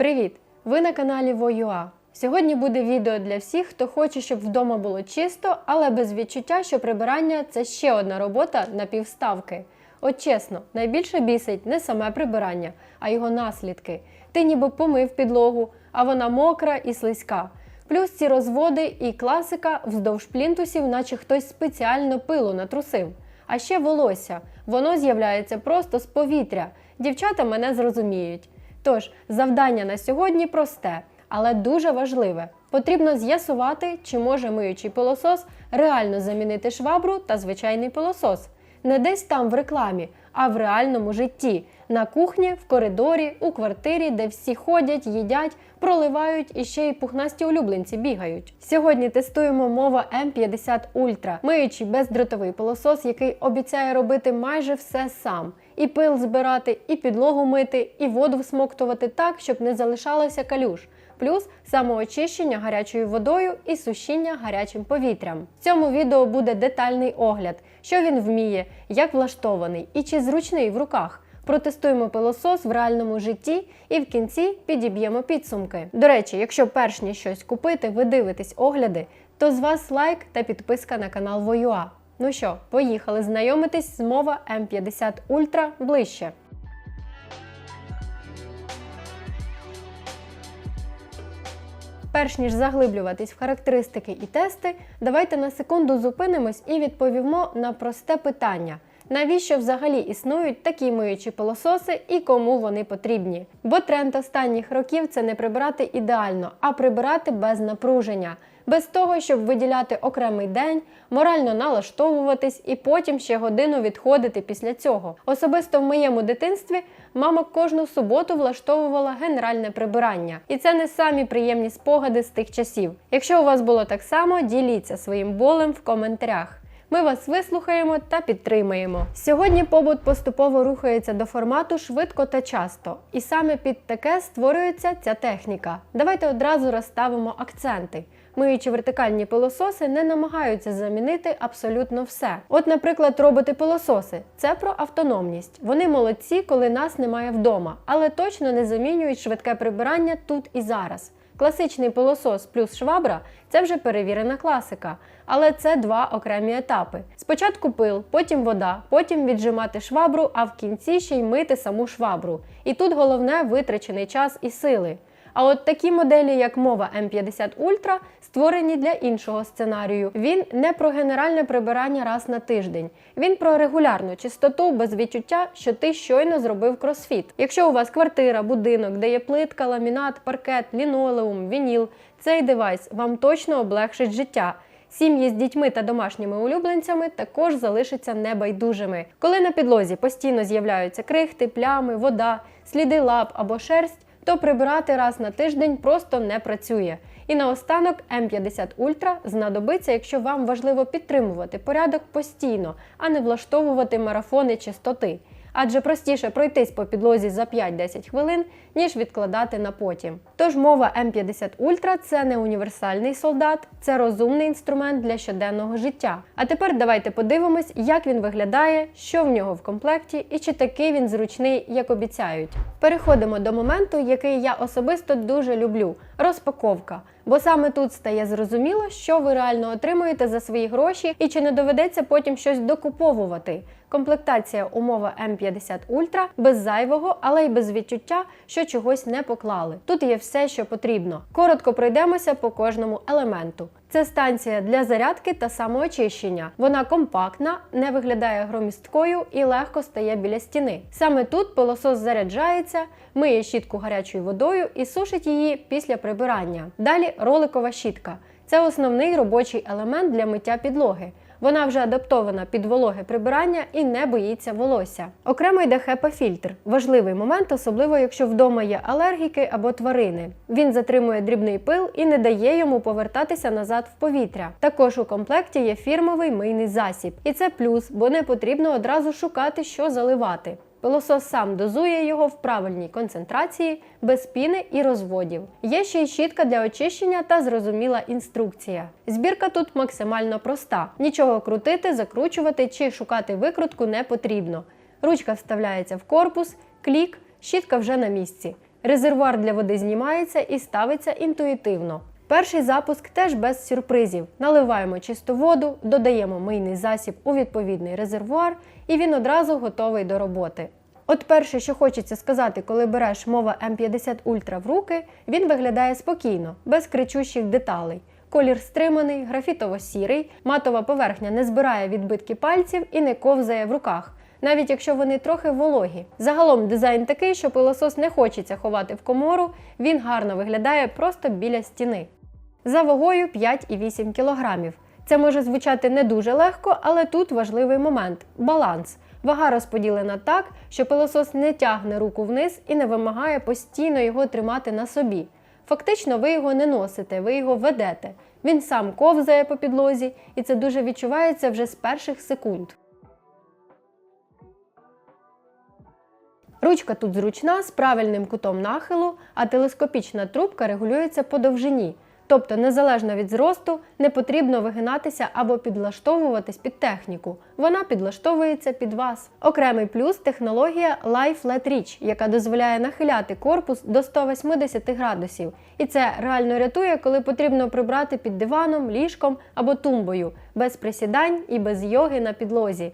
Привіт! Ви на каналі Воюа. Сьогодні буде відео для всіх, хто хоче, щоб вдома було чисто, але без відчуття, що прибирання це ще одна робота на півставки. От чесно, найбільше бісить не саме прибирання, а його наслідки. Ти ніби помив підлогу, а вона мокра і слизька. Плюс ці розводи і класика вздовж плінтусів, наче хтось спеціально пилу натрусив. А ще волосся. Воно з'являється просто з повітря. Дівчата мене зрозуміють. Тож, завдання на сьогодні просте, але дуже важливе. Потрібно з'ясувати, чи може миючий пилосос реально замінити швабру та звичайний пилосос. Не десь там в рекламі, а в реальному житті. На кухні, в коридорі, у квартирі, де всі ходять, їдять, проливають і ще й пухнасті улюбленці бігають. Сьогодні тестуємо мова М50 Ultra, миючий бездротовий пилосос, який обіцяє робити майже все сам. І пил збирати, і підлогу мити, і воду всмоктувати так, щоб не залишалося калюш. Плюс самоочищення гарячою водою і сушіння гарячим повітрям. В цьому відео буде детальний огляд, що він вміє, як влаштований і чи зручний в руках. Протестуємо пилосос в реальному житті і в кінці підіб'ємо підсумки. До речі, якщо перш ніж щось купити, ви дивитесь огляди, то з вас лайк та підписка на канал Воюа. Ну що, поїхали знайомитись з мова М50 Ultra ближче. Перш ніж заглиблюватись в характеристики і тести, давайте на секунду зупинимось і відповімо на просте питання. Навіщо взагалі існують такі миючі пилососи і кому вони потрібні? Бо тренд останніх років це не прибирати ідеально, а прибирати без напруження, без того, щоб виділяти окремий день, морально налаштовуватись і потім ще годину відходити після цього. Особисто в моєму дитинстві мама кожну суботу влаштовувала генеральне прибирання, і це не самі приємні спогади з тих часів. Якщо у вас було так само, діліться своїм болем в коментарях. Ми вас вислухаємо та підтримаємо. Сьогодні побут поступово рухається до формату швидко та часто, і саме під таке створюється ця техніка. Давайте одразу розставимо акценти. Миючі вертикальні пилососи не намагаються замінити абсолютно все. От, наприклад, роботи-пилососи це про автономність. Вони молодці, коли нас немає вдома, але точно не замінюють швидке прибирання тут і зараз. Класичний пилосос плюс швабра це вже перевірена класика, але це два окремі етапи. Спочатку пил, потім вода, потім віджимати швабру, а в кінці ще й мити саму швабру. І тут головне витрачений час і сили. А от такі моделі, як мова М50 Ultra, створені для іншого сценарію. Він не про генеральне прибирання раз на тиждень. Він про регулярну чистоту без відчуття, що ти щойно зробив кросфіт. Якщо у вас квартира, будинок, де є плитка, ламінат, паркет, лінолеум, вініл, цей девайс вам точно облегшить життя. Сім'ї з дітьми та домашніми улюбленцями також залишаться небайдужими. Коли на підлозі постійно з'являються крихти, плями, вода, сліди лап або шерсть, то прибирати раз на тиждень просто не працює. І наостанок М50 Ultra знадобиться, якщо вам важливо підтримувати порядок постійно, а не влаштовувати марафони чистоти. Адже простіше пройтись по підлозі за 5-10 хвилин, ніж відкладати на потім. Тож мова М50 Ultra – це не універсальний солдат, це розумний інструмент для щоденного життя. А тепер давайте подивимось, як він виглядає, що в нього в комплекті і чи такий він зручний, як обіцяють. Переходимо до моменту, який я особисто дуже люблю розпаковка. Бо саме тут стає зрозуміло, що ви реально отримуєте за свої гроші і чи не доведеться потім щось докуповувати. Комплектація умова М50 Ultra без зайвого, але й без відчуття, що чогось не поклали. Тут є все, що потрібно. Коротко пройдемося по кожному елементу. Це станція для зарядки та самоочищення. Вона компактна, не виглядає громісткою і легко стає біля стіни. Саме тут пилосос заряджається, миє щітку гарячою водою і сушить її після прибирання. Далі роликова щітка. Це основний робочий елемент для миття підлоги. Вона вже адаптована під вологе прибирання і не боїться волосся. Окремо йде хепа-фільтр. Важливий момент, особливо якщо вдома є алергіки або тварини. Він затримує дрібний пил і не дає йому повертатися назад в повітря. Також у комплекті є фірмовий мийний засіб. І це плюс, бо не потрібно одразу шукати, що заливати. Пилосос сам дозує його в правильній концентрації, без піни і розводів. Є ще й щітка для очищення та зрозуміла інструкція. Збірка тут максимально проста: нічого крутити, закручувати чи шукати викрутку не потрібно. Ручка вставляється в корпус, клік, щітка вже на місці. Резервуар для води знімається і ставиться інтуїтивно. Перший запуск теж без сюрпризів. Наливаємо чисту воду, додаємо мийний засіб у відповідний резервуар, і він одразу готовий до роботи. От перше, що хочеться сказати, коли береш мова М50 Ultra в руки, він виглядає спокійно, без кричущих деталей. Колір стриманий, графітово-сірий, матова поверхня не збирає відбитки пальців і не ковзає в руках, навіть якщо вони трохи вологі. Загалом дизайн такий, що пилосос не хочеться ховати в комору, він гарно виглядає просто біля стіни. За вагою 5,8 кг. Це може звучати не дуже легко, але тут важливий момент баланс. Вага розподілена так, що пилосос не тягне руку вниз і не вимагає постійно його тримати на собі. Фактично, ви його не носите, ви його ведете. Він сам ковзає по підлозі, і це дуже відчувається вже з перших секунд. Ручка тут зручна з правильним кутом нахилу, а телескопічна трубка регулюється по довжині. Тобто, незалежно від зросту, не потрібно вигинатися або підлаштовуватись під техніку. Вона підлаштовується під вас. Окремий плюс технологія Life Let Reach, яка дозволяє нахиляти корпус до 180 градусів. І це реально рятує, коли потрібно прибрати під диваном, ліжком або тумбою, без присідань і без йоги на підлозі.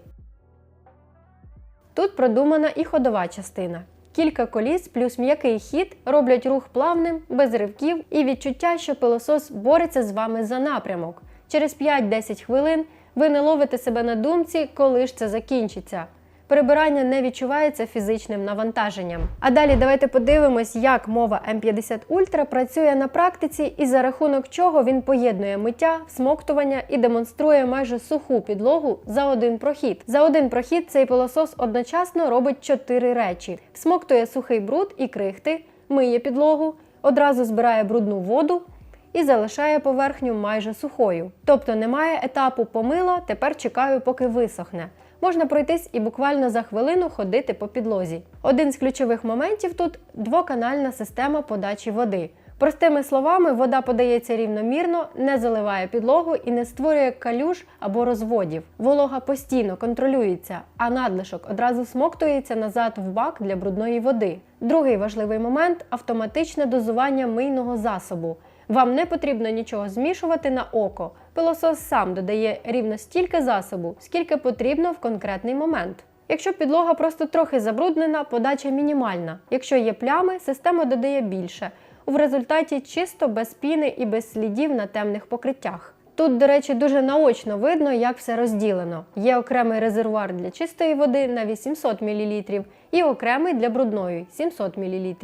Тут продумана і ходова частина. Кілька коліс плюс м'який хід роблять рух плавним, без ривків і відчуття, що пилосос бореться з вами за напрямок. Через 5-10 хвилин ви не ловите себе на думці, коли ж це закінчиться. Прибирання не відчувається фізичним навантаженням. А далі давайте подивимось, як мова М50 Ultra працює на практиці і за рахунок чого він поєднує миття, всмоктування і демонструє майже суху підлогу за один прохід. За один прохід цей пилосос одночасно робить чотири речі: всмоктує сухий бруд і крихти, миє підлогу, одразу збирає брудну воду. І залишає поверхню майже сухою. Тобто немає етапу помила, тепер чекаю, поки висохне можна пройтись і буквально за хвилину ходити по підлозі. Один з ключових моментів тут двоканальна система подачі води. Простими словами, вода подається рівномірно, не заливає підлогу і не створює калюж або розводів. Волога постійно контролюється, а надлишок одразу смоктується назад в бак для брудної води. Другий важливий момент автоматичне дозування мийного засобу. Вам не потрібно нічого змішувати на око. Пилосос сам додає рівно стільки засобу, скільки потрібно в конкретний момент. Якщо підлога просто трохи забруднена, подача мінімальна. Якщо є плями, система додає більше. В результаті чисто без піни і без слідів на темних покриттях. Тут, до речі, дуже наочно видно, як все розділено. Є окремий резервуар для чистої води на 800 мл і окремий для брудної 700 мл.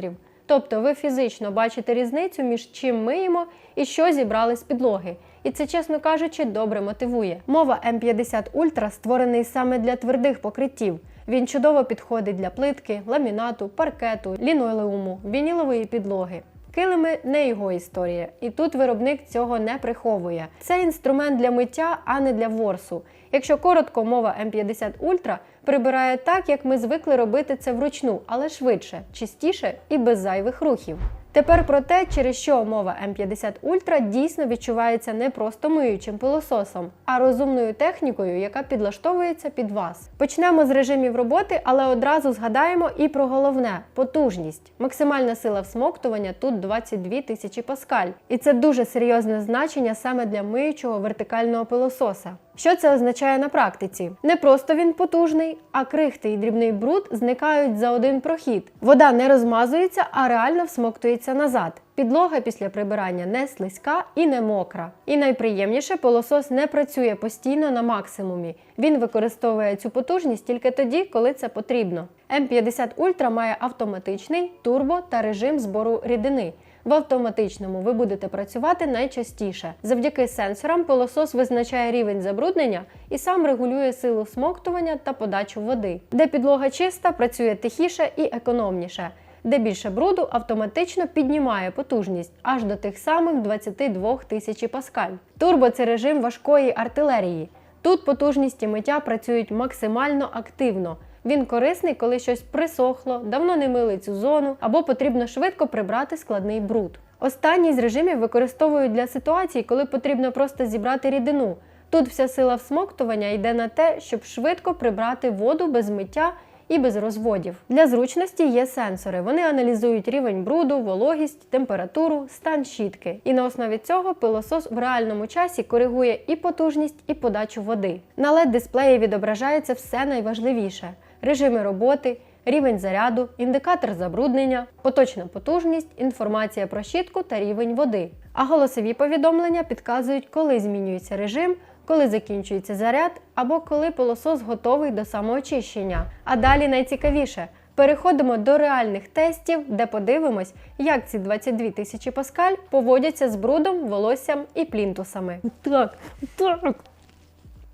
Тобто ви фізично бачите різницю між чим миємо і що зібрали з підлоги. І це, чесно кажучи, добре мотивує. Мова М50 Ultra створений саме для твердих покриттів. Він чудово підходить для плитки, ламінату, паркету, лінолеуму, вінілової підлоги. Килими не його історія, і тут виробник цього не приховує. Це інструмент для миття, а не для ворсу. Якщо коротко, мова М50 Ultra прибирає так, як ми звикли робити це вручну, але швидше, чистіше і без зайвих рухів. Тепер про те, через що мова М50 Ultra дійсно відчувається не просто миючим пилососом, а розумною технікою, яка підлаштовується під вас. Почнемо з режимів роботи, але одразу згадаємо і про головне потужність. Максимальна сила всмоктування тут 22 тисячі паскаль. І це дуже серйозне значення саме для миючого вертикального пилососа. Що це означає на практиці? Не просто він потужний, а крихти і дрібний бруд зникають за один прохід. Вода не розмазується, а реально всмоктується назад. Підлога після прибирання не слизька і не мокра. І найприємніше, пилосос не працює постійно на максимумі. Він використовує цю потужність тільки тоді, коли це потрібно. М50 Ultra має автоматичний, турбо та режим збору рідини. В автоматичному ви будете працювати найчастіше. Завдяки сенсорам пилосос визначає рівень забруднення і сам регулює силу смоктування та подачу води. Де підлога чиста, працює тихіше і економніше. Де більше бруду автоматично піднімає потужність аж до тих самих 22 тисяч паскаль. Турбо це режим важкої артилерії. Тут потужність і миття працюють максимально активно. Він корисний, коли щось присохло, давно не мили цю зону або потрібно швидко прибрати складний бруд. Останній з режимів використовують для ситуацій, коли потрібно просто зібрати рідину. Тут вся сила всмоктування йде на те, щоб швидко прибрати воду без миття і без розводів. Для зручності є сенсори. Вони аналізують рівень бруду, вологість, температуру, стан щітки. І на основі цього пилосос в реальному часі коригує і потужність, і подачу води. На led дисплеї відображається все найважливіше: режими роботи. Рівень заряду, індикатор забруднення, поточна потужність, інформація про щітку та рівень води. А голосові повідомлення підказують, коли змінюється режим, коли закінчується заряд або коли пилосос готовий до самоочищення. А далі найцікавіше. Переходимо до реальних тестів, де подивимось, як ці 22 тисячі паскаль поводяться з брудом, волоссям і плінтусами. Так, так.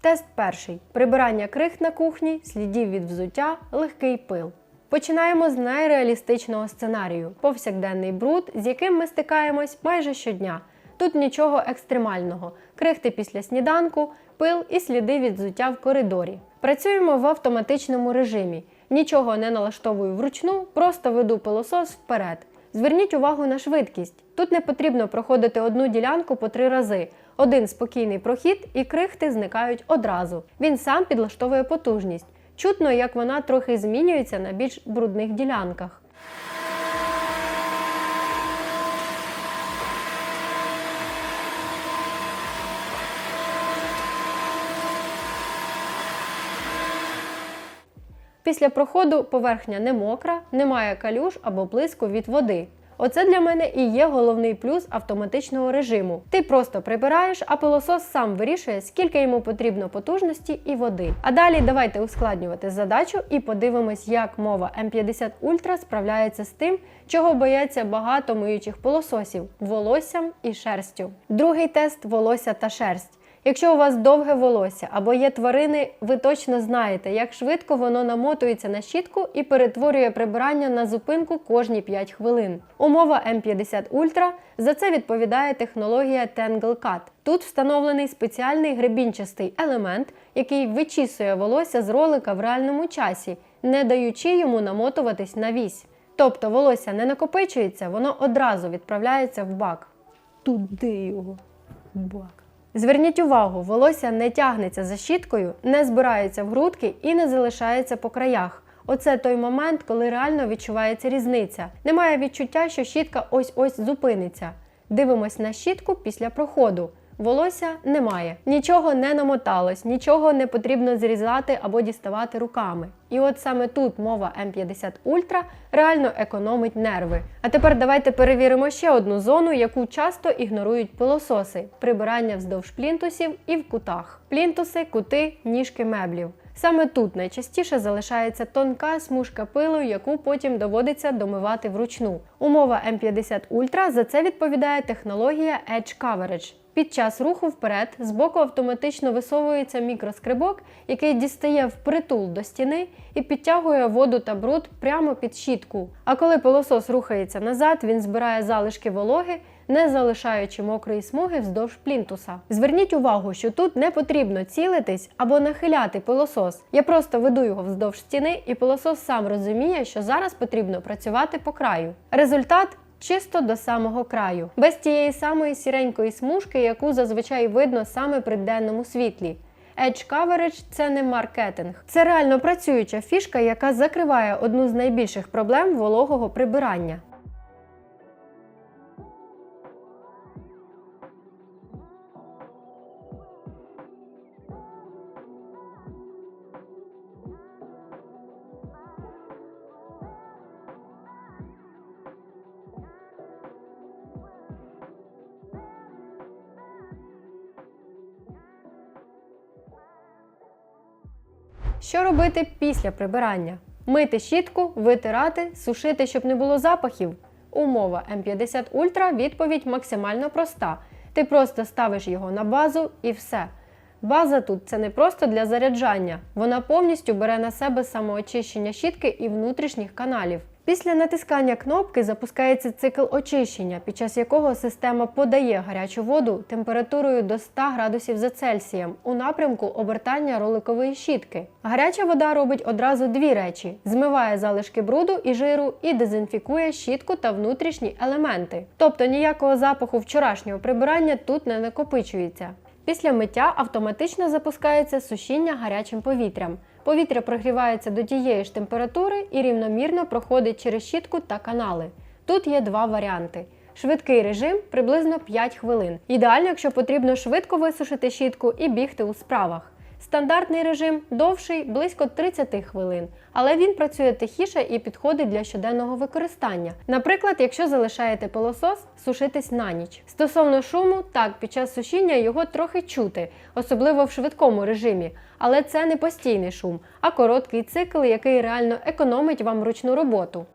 Тест перший: прибирання крихт на кухні, слідів від взуття, легкий пил. Починаємо з найреалістичного сценарію повсякденний бруд, з яким ми стикаємось майже щодня. Тут нічого екстремального: крихти після сніданку, пил і сліди від взуття в коридорі. Працюємо в автоматичному режимі. Нічого не налаштовую вручну, просто веду пилосос вперед. Зверніть увагу на швидкість. Тут не потрібно проходити одну ділянку по три рази. Один спокійний прохід і крихти зникають одразу. Він сам підлаштовує потужність. Чутно, як вона трохи змінюється на більш брудних ділянках. Після проходу поверхня не мокра, немає калюж або блиску від води. Оце для мене і є головний плюс автоматичного режиму. Ти просто прибираєш, а пилосос сам вирішує, скільки йому потрібно потужності і води. А далі давайте ускладнювати задачу і подивимось, як мова М50 Ultra справляється з тим, чого бояться багато миючих пилососів волоссям і шерстю. Другий тест волосся та шерсть. Якщо у вас довге волосся або є тварини, ви точно знаєте, як швидко воно намотується на щітку і перетворює прибирання на зупинку кожні 5 хвилин. Умова М50 Ultra за це відповідає технологія Tangle Cut. Тут встановлений спеціальний гребінчастий елемент, який вичісує волосся з ролика в реальному часі, не даючи йому намотуватись на вісь. Тобто волосся не накопичується, воно одразу відправляється в бак. Туди його бак. Зверніть увагу, волосся не тягнеться за щіткою, не збирається в грудки і не залишається по краях. Оце той момент, коли реально відчувається різниця. Немає відчуття, що щітка ось-ось зупиниться. Дивимось на щітку після проходу. Волосся немає, нічого не намоталось, нічого не потрібно зрізати або діставати руками. І от саме тут мова М50 Ultra реально економить нерви. А тепер давайте перевіримо ще одну зону, яку часто ігнорують пилососи: прибирання вздовж плінтусів і в кутах. Плінтуси, кути, ніжки меблів. Саме тут найчастіше залишається тонка смужка пилу, яку потім доводиться домивати вручну. Умова М50 Ultra за це відповідає технологія Edge Coverage. Під час руху вперед з боку автоматично висовується мікроскрибок, який дістає впритул до стіни і підтягує воду та бруд прямо під щітку. А коли пилосос рухається назад, він збирає залишки вологи, не залишаючи мокрої смуги вздовж плінтуса. Зверніть увагу, що тут не потрібно цілитись або нахиляти пилосос. Я просто веду його вздовж стіни, і пилосос сам розуміє, що зараз потрібно працювати по краю. Результат чисто до самого краю, без тієї самої сіренької смужки, яку зазвичай видно саме при денному світлі. Edge Coverage – це не маркетинг, це реально працююча фішка, яка закриває одну з найбільших проблем вологого прибирання. Що робити після прибирання? Мити щітку, витирати, сушити, щоб не було запахів. Умова М50 Ultra відповідь максимально проста. Ти просто ставиш його на базу і все. База тут це не просто для заряджання, вона повністю бере на себе самоочищення щітки і внутрішніх каналів. Після натискання кнопки запускається цикл очищення, під час якого система подає гарячу воду температурою до 100 градусів за Цельсієм у напрямку обертання роликової щітки. Гаряча вода робить одразу дві речі: змиває залишки бруду і жиру і дезінфікує щітку та внутрішні елементи. Тобто ніякого запаху вчорашнього прибирання тут не накопичується. Після миття автоматично запускається сушіння гарячим повітрям. Повітря прогрівається до тієї ж температури і рівномірно проходить через щітку та канали. Тут є два варіанти. Швидкий режим приблизно 5 хвилин. Ідеально, якщо потрібно швидко висушити щітку і бігти у справах. Стандартний режим довший близько 30 хвилин, але він працює тихіше і підходить для щоденного використання. Наприклад, якщо залишаєте пилосос сушитись на ніч. Стосовно шуму, так під час сушіння його трохи чути, особливо в швидкому режимі, але це не постійний шум, а короткий цикл, який реально економить вам ручну роботу.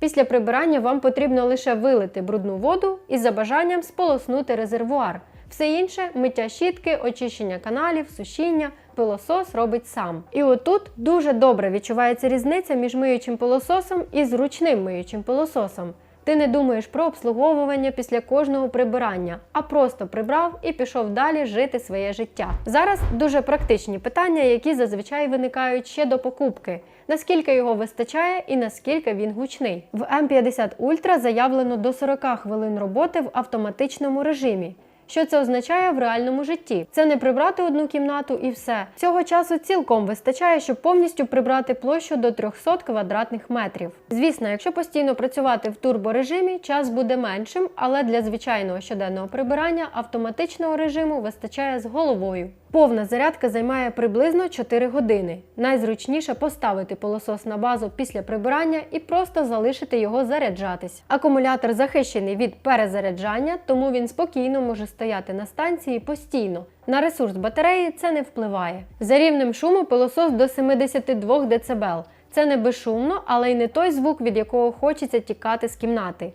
Після прибирання вам потрібно лише вилити брудну воду і за бажанням сполоснути резервуар. Все інше миття щітки, очищення каналів, сушіння, пилосос робить сам. І отут дуже добре відчувається різниця між миючим пилососом і зручним миючим пилососом. Ти не думаєш про обслуговування після кожного прибирання, а просто прибрав і пішов далі жити своє життя. Зараз дуже практичні питання, які зазвичай виникають ще до покупки. Наскільки його вистачає і наскільки він гучний. В М50 Ultra заявлено до 40 хвилин роботи в автоматичному режимі. Що це означає в реальному житті? Це не прибрати одну кімнату і все. Цього часу цілком вистачає, щоб повністю прибрати площу до 300 квадратних метрів. Звісно, якщо постійно працювати в турборежимі, час буде меншим, але для звичайного щоденного прибирання автоматичного режиму вистачає з головою. Повна зарядка займає приблизно 4 години. Найзручніше поставити пилосос на базу після прибирання і просто залишити його заряджатись. Акумулятор захищений від перезаряджання, тому він спокійно може стояти на станції постійно. На ресурс батареї це не впливає. За рівнем шуму пилосос до 72 дБ. Це не безшумно, але й не той звук, від якого хочеться тікати з кімнати.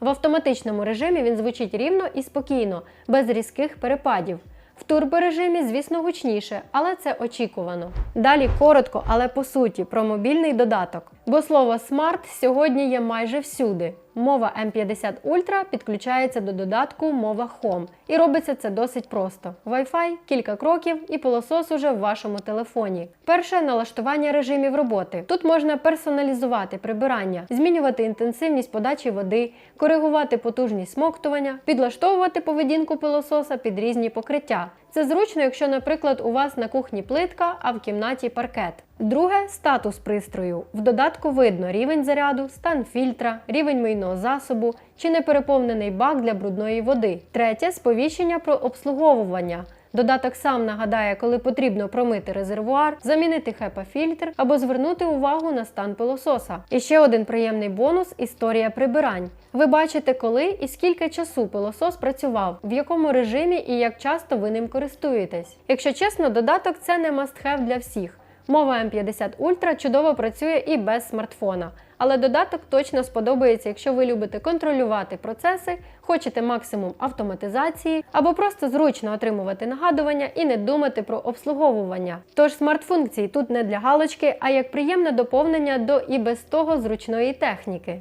В автоматичному режимі він звучить рівно і спокійно, без різких перепадів. В турборежимі, звісно, гучніше, але це очікувано. Далі коротко, але по суті, про мобільний додаток. Бо слово смарт сьогодні є майже всюди. Мова M50 Ultra підключається до додатку Мова Home. І робиться це досить просто. Wi-Fi, кілька кроків і пилосос уже в вашому телефоні. Перше налаштування режимів роботи. Тут можна персоналізувати прибирання, змінювати інтенсивність подачі води, коригувати потужність смоктування, підлаштовувати поведінку пилососа під різні покриття. Це зручно, якщо, наприклад, у вас на кухні плитка, а в кімнаті паркет. Друге статус пристрою. В додатку видно рівень заряду, стан фільтра, рівень мийного засобу чи непереповнений бак для брудної води. Третє сповіщення про обслуговування. Додаток сам нагадає, коли потрібно промити резервуар, замінити хепа-фільтр або звернути увагу на стан пилососа. І ще один приємний бонус історія прибирань. Ви бачите, коли і скільки часу пилосос працював, в якому режимі і як часто ви ним користуєтесь. Якщо чесно, додаток це не must-have для всіх. Мова M50 Ultra чудово працює і без смартфона, але додаток точно сподобається, якщо ви любите контролювати процеси, хочете максимум автоматизації або просто зручно отримувати нагадування і не думати про обслуговування. Тож смарт-функції тут не для галочки, а як приємне доповнення до і без того зручної техніки.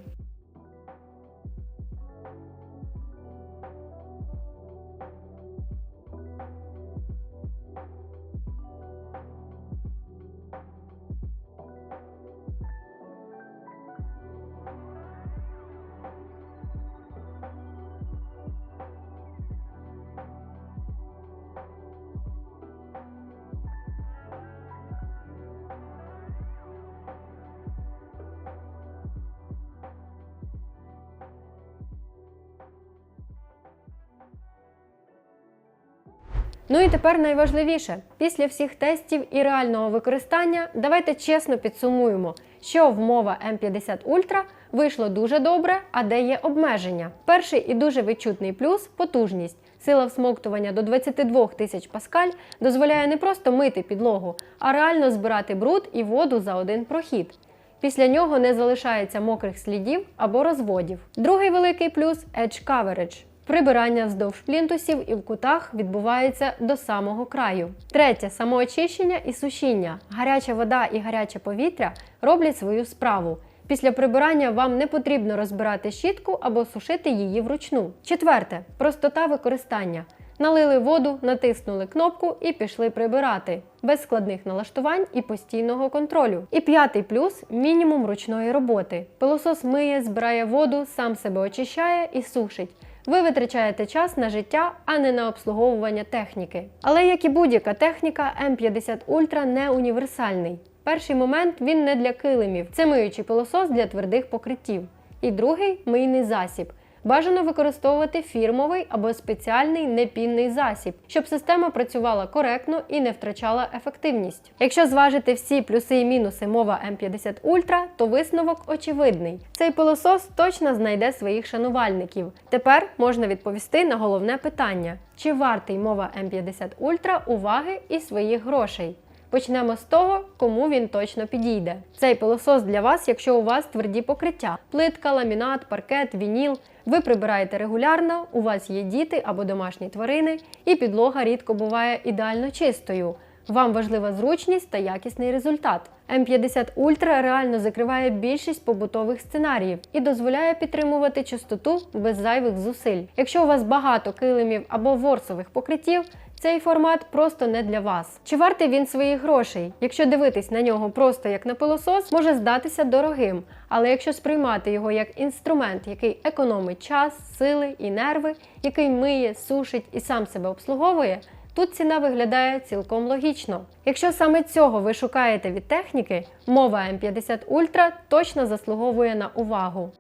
Ну і тепер найважливіше, після всіх тестів і реального використання, давайте чесно підсумуємо, що в мова M50 Ultra вийшло дуже добре, а де є обмеження. Перший і дуже відчутний плюс потужність. Сила всмоктування до 22 тисяч паскаль дозволяє не просто мити підлогу, а реально збирати бруд і воду за один прохід. Після нього не залишається мокрих слідів або розводів. Другий великий плюс Edge Coverage. Прибирання вздовж плінтусів і в кутах відбувається до самого краю. Третє самоочищення і сушіння. Гаряча вода і гаряче повітря роблять свою справу. Після прибирання вам не потрібно розбирати щітку або сушити її вручну. Четверте простота використання. Налили воду, натиснули кнопку і пішли прибирати без складних налаштувань і постійного контролю. І п'ятий плюс мінімум ручної роботи. Пилосос миє, збирає воду, сам себе очищає і сушить. Ви витрачаєте час на життя, а не на обслуговування техніки. Але як і будь-яка техніка, М50 Ultra не універсальний. Перший момент він не для килимів, це миючий пилосос для твердих покриттів. І другий мийний засіб. Бажано використовувати фірмовий або спеціальний непінний засіб, щоб система працювала коректно і не втрачала ефективність. Якщо зважити всі плюси і мінуси мова М50 Ultra, то висновок очевидний. Цей пилосос точно знайде своїх шанувальників. Тепер можна відповісти на головне питання: чи вартий мова М50 Ultra уваги і своїх грошей? Почнемо з того, кому він точно підійде. Цей пилосос для вас, якщо у вас тверді покриття: плитка, ламінат, паркет, вініл. Ви прибираєте регулярно, у вас є діти або домашні тварини, і підлога рідко буває ідеально чистою. Вам важлива зручність та якісний результат. М50 Ultra реально закриває більшість побутових сценаріїв і дозволяє підтримувати чистоту без зайвих зусиль. Якщо у вас багато килимів або ворсових покриттів, цей формат просто не для вас. Чи вартий він своїх грошей? Якщо дивитись на нього просто як на пилосос, може здатися дорогим. Але якщо сприймати його як інструмент, який економить час, сили і нерви, який миє, сушить і сам себе обслуговує, тут ціна виглядає цілком логічно. Якщо саме цього ви шукаєте від техніки, мова М50 Ultra точно заслуговує на увагу.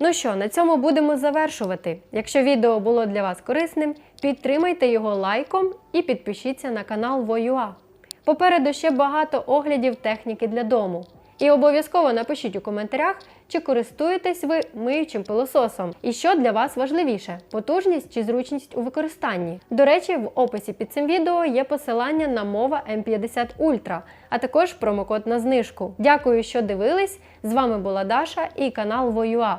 Ну що, на цьому будемо завершувати. Якщо відео було для вас корисним, підтримайте його лайком і підпишіться на канал Воюа. Попереду ще багато оглядів техніки для дому. І обов'язково напишіть у коментарях, чи користуєтесь ви миючим пилососом, і що для вас важливіше потужність чи зручність у використанні. До речі, в описі під цим відео є посилання на мова М50 Ultra, а також промокод на знижку. Дякую, що дивились! З вами була Даша і канал Воюа.